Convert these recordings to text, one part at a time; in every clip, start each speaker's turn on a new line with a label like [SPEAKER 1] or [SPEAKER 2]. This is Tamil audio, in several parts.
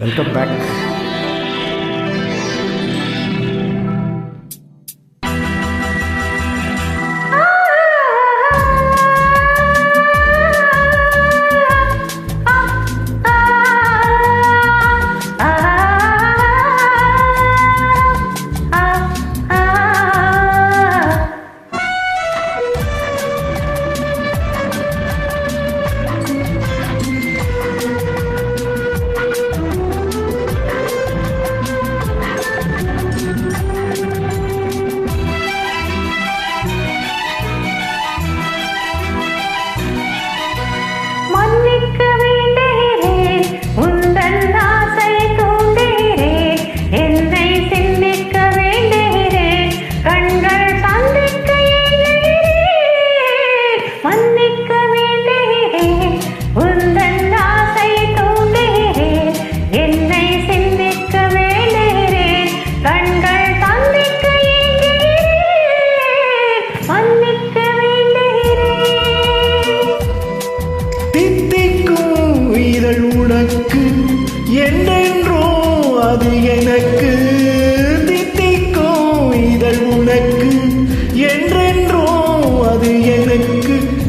[SPEAKER 1] Welcome back.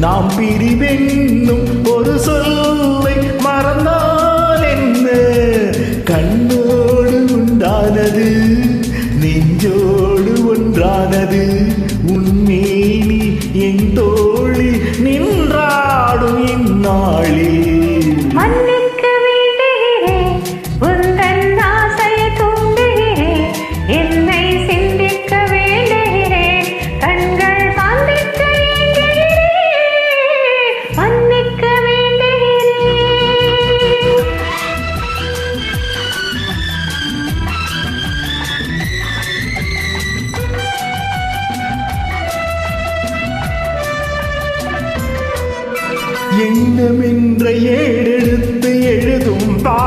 [SPEAKER 1] நாம் பிரிவென்னும் ஒரு சொல்லை மறந்தால் என்ன? கண்ணோடு உண்டானது நெஞ்சோடு ஒன்றானது. எண்ணமென்ற ஏடெடுத்து எழுதும் பா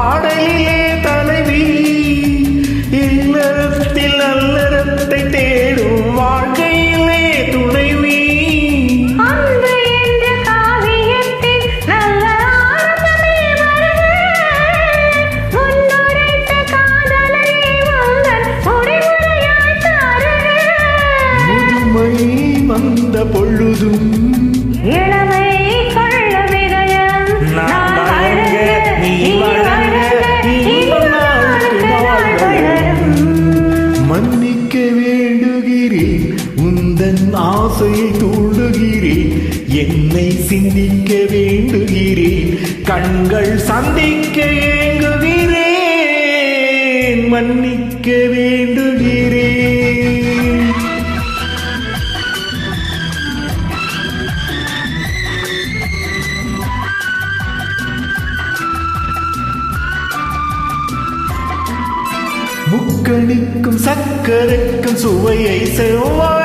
[SPEAKER 1] ஆசையை தூண்டுகிறேன் என்னை சிந்திக்க வேண்டுகிறேன். கண்கள் சந்திக்க ஏங்குகிறேன். மன்னிக்க வேண்டுகிறேன். முக்கணிக்கும் சக்கரைக்கும் சுவையை செவ்வாய்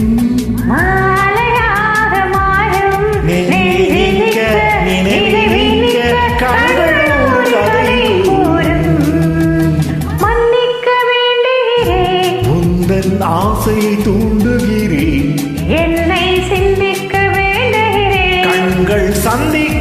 [SPEAKER 1] தூண்டுகிறேன்
[SPEAKER 2] என்னை சிந்திக்க வேண்டுகிறேன்
[SPEAKER 1] கண்கள் சந்திக்க